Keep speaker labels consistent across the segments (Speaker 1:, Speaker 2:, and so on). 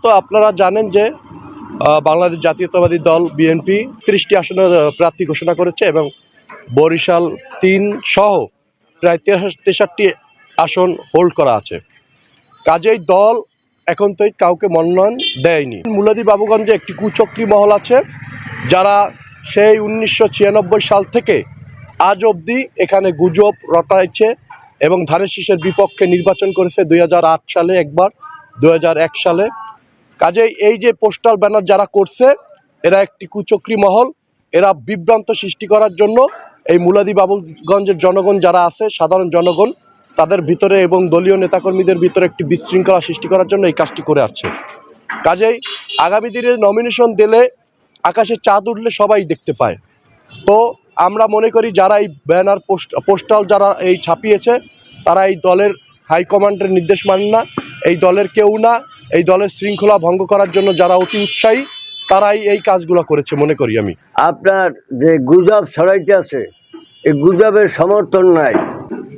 Speaker 1: মূলত আপনারা জানেন যে বাংলাদেশ জাতীয়তাবাদী দল বিএনপি ত্রিশটি আসনের আহ, প্রার্থী ঘোষণা করেছে এবং বরিশাল তিন সহ প্রায় তেষট্টি আসন হোল্ড করা আছে। কাজেই দল এখন তো কাউকে মনোনয়ন দেয়নি। মুলাদি বাবুগঞ্জে একটি কুচক্রী মহল আছে যারা সেই উনিশশো ছিয়ানব্বই সাল থেকে আজ অবধি এখানে গুজব রটাইছে এবং ধানের শীষের বিপক্ষে নির্বাচন করেছে দুই হাজার আট সালে একবার দু হাজার এক সালে। কাজেই এই যে পোস্টাল ব্যানার যারা করছে, এরা একটি কুচক্রী মহল। এরা বিভ্রান্ত সৃষ্টি করার জন্য এই মুলাদি বাবুগঞ্জের জনগণ যারা আছে, সাধারণ জনগণ, তাদের ভিতরে এবং দলীয় নেতাকর্মীদের ভিতরে একটি বিশৃঙ্খলা সৃষ্টি করার জন্য এই কাজটি করে আসছে। কাজেই আগামী দিনে নমিনেশন দিলে আকাশে চাঁদ উঠলে সবাই দেখতে পায়। তো আমরা মনে করি যারা এই ব্যানার পোস্ট পোস্টাল যারা এই ছাপিয়েছে, তারা এই দলের হাইকমান্ডের নির্দেশ মানে না। এই দলের কেউ না এই দলের শৃঙ্খলা ভঙ্গ করার জন্য যারা অতি উৎসাহী তারাই এই কাজগুলো করেছে মনে করি আমি।
Speaker 2: আপনার যে গুজব ছড়াইতে আছে এই গুজবের সমর্থন নাই।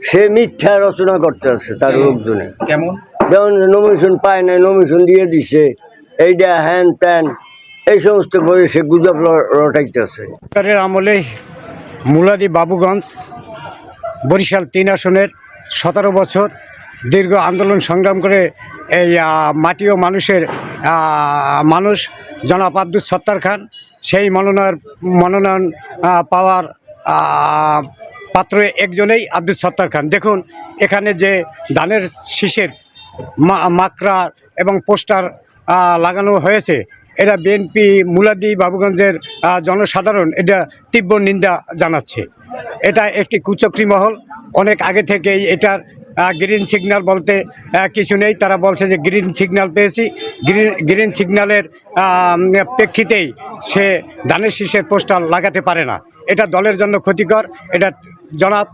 Speaker 2: সে মিথ্যা রচনা করতে আছে তার লোকজনে।
Speaker 3: কেমন?
Speaker 2: যেমন নমিশন পায় না নমিশন দিয়ে দিছে এই এইটা হ্যান ত্যান এই সমস্ত করে সে গুজব র- রটাইতেছে
Speaker 4: সরকারের আমলে মুলাদি বাবুগঞ্জ বরিশাল তিন আসনের সতেরো বছর দীর্ঘ আন্দোলন সংগ্রাম করে এই মাটি ও মানুষের মানুষ, জনাব আব্দুল সত্তার খান, সেই মনোনয়ন মনোনয়ন পাওয়ার পাত্র একজনেই আব্দুল সত্তার খান। দেখুন, এখানে যে ধানের শীষের মাকড়া এবং পোস্টার লাগানো হয়েছে, এটা বিএনপি মুলাদি বাবুগঞ্জের জনসাধারণ এটা তীব্র নিন্দা জানাচ্ছে। এটা একটি কুচক্রী মহল, অনেক আগে থেকেই এটার গ্রিন সিগন্যাল বলতে কিছু নেই। তারা বলছে যে গ্রিন সিগন্যাল পেয়েছি। গ্রিন গ্রিন সিগন্যালের প্রেক্ষিতেই সে ধানের শীষের পোস্টার লাগাতে পারে না। এটা দলের জন্য ক্ষতিকর। এটা জনাব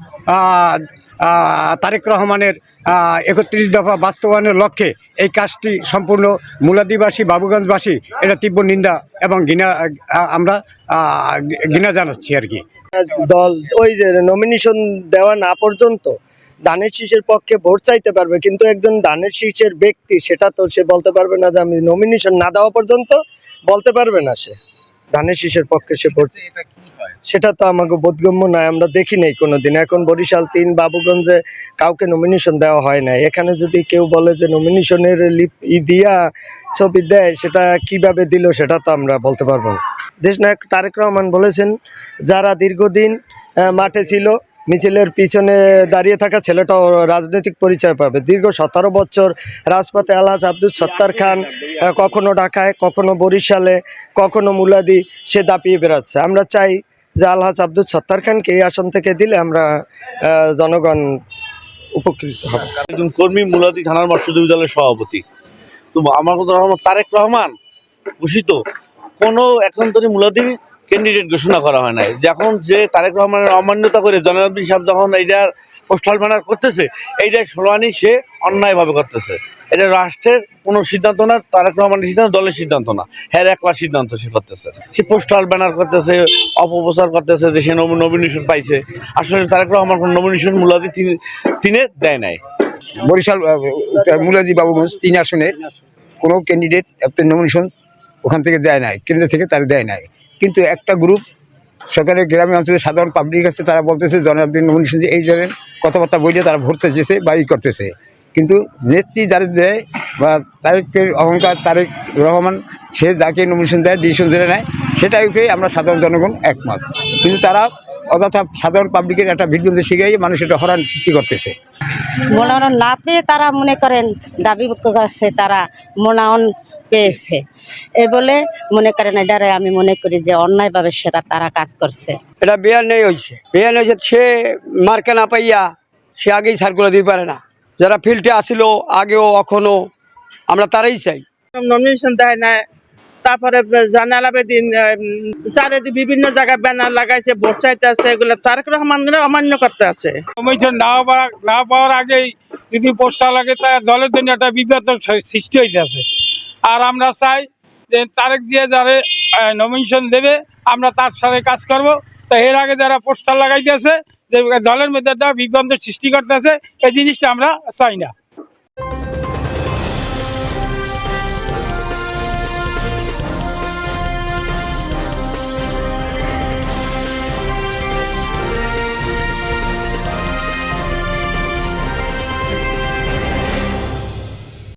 Speaker 4: তারেক রহমানের একত্রিশ দফা বাস্তবায়নের লক্ষ্যে এই কাজটি সম্পূর্ণ মুলাদিবাসী, বাবুগঞ্জবাসী, এটা তীব্র নিন্দা এবং ঘৃণা আমরা ঘৃণা জানাচ্ছি আর কি।
Speaker 5: দল, ওই যে নমিনেশন দেওয়া না পর্যন্ত ধানের শীষের পক্ষে ভোট চাইতে পারবে কিন্তু একজন ধানের শীষের ব্যক্তি সেটা তো সে বলতে পারবে না যে আমি নমিনেশন না দেওয়া পর্যন্ত বলতে পারবে না সে। ধানের শীষের পক্ষে সে ভোট সেটা তো আমাকে বোধগম্য নয় আমরা দেখি নাই কোনো দিন এখন বরিশাল তিন বাবুগঞ্জে কাউকে নমিনেশন দেওয়া হয় না এখানে যদি কেউ বলে যে নমিনেশনের লিপ ই দিয়া ছবি দেয় সেটা কীভাবে দিল সেটা তো আমরা বলতে পারব না। দেশনায়ক তারেক রহমান বলেছেন যারা দীর্ঘদিন মাঠে ছিল মিছিলের পিছনে দাঁড়িয়ে থাকা ছেলেটাও রাজনৈতিক পরিচয় পাবে। দীর্ঘ সতেরো বছর রাজপথে আলহাজ আব্দুল সত্তার খান কখনো ঢাকায়, কখনো বরিশালে, কখনো মুলাদি, সে দাপিয়ে বেড়াচ্ছে। আমরা চাই যে আলহাজ আব্দুল সত্তার খানকে এই আসন থেকে দিলে আমরা জনগণ উপকৃত হব।
Speaker 6: একজন কর্মী মুলাদি থানার মৎস্য সভাপতি। তো আমার কথা তারেক রহমান, ঘোষিত। কোনো এখন ধরে মুলাদি ক্যান্ডিডেট ঘোষণা করা হয় নাই। যখন যে তারেক রহমানের অমান্যতা করে জনাবদ্দিন সাহেব যখন এইটার পোস্টাল ব্যানার করতেছে, এইটার শুনানি সে অন্যায়ভাবে করতেছে। এটা রাষ্ট্রের কোনো সিদ্ধান্ত না, তারেক রহমানের সিদ্ধান্ত, দলের সিদ্ধান্ত না। হ্যাঁ একলা সিদ্ধান্ত সে করতেছে। সে পোস্টাল ব্যানার করতেছে, অপপ্রচার করতেছে যে সে নমিনেশন পাইছে। আসলে তারেক রহমান কোনো নমিনেশন মুলাদি তিনি তিনে দেয় নাই।
Speaker 7: বরিশাল মুলাদি বাবুগঞ্জ, তিন আসনের কোনো ক্যান্ডিডেট নমিনেশন ওখান থেকে দেয় নাই, কেন্দ্র থেকে তার দেয় নাই। কিন্তু একটা গ্রুপ সরকারের গ্রামীণ অঞ্চলের সাধারণ পাবলিক আছে তারা বলতেছে জনাবদিন যে এই ধরনের কথাবার্তা বলে তারা ভোট চাইছে বা ই করতেছে। কিন্তু নেত্রী যারা দেয় বা তারেকের অহংকার তারেক রহমান, সে যাকে নমিনেশন দেয় ডিসিশন ধরে নেয়, সেটাই আমরা সাধারণ জনগণ একমত। কিন্তু তারা অযথা সাধারণ পাবলিকের একটা বিভ্রান্তি শিখাই, মানুষ এটা হরান সৃষ্টি করতেছে।
Speaker 8: মনোনয়ন না পেয়ে তারা মনে করেন, দাবি করছে তারা মনোনয়ন পেয়েছে। এ বলে মনে করেন এটারে আমি মনে করি যে অন্যায়ভাবে সেটা তারা কাজ করছে।
Speaker 9: এটা বেয়ার নেই হয়েছে। বেয়ার হয়েছে সে মার্কে না পাইয়া সে আগেই সার্কুলার দিতে পারে না। যারা ফিল্ডে আসিল আগেও এখনও আমরা তারাই চাই।
Speaker 10: নমিনেশন দেয় না তারপরে জানালাবে দিন চারিদিকে বিভিন্ন জায়গায় ব্যানার লাগাইছে ভোট চাইতে আছে এগুলো তারেক রহমানরা অমান্য করতে আছে।
Speaker 11: কমিশন না পাওয়ার না পাওয়ার আগেই যদি পোস্টার লাগে তা দলের জন্য একটা বিভ্রাত সৃষ্টি হইতেছে। আর আমরা চাই যে তারেক জিয়া যারে নমিনেশন দেবে, আমরা তার সাথে কাজ করব। তো এর আগে যারা পোস্টার লাগাইতেছে, যে দলের মধ্যে একটা বিভ্রান্ত সৃষ্টি করতেছে, এই জিনিসটা আমরা চাই না।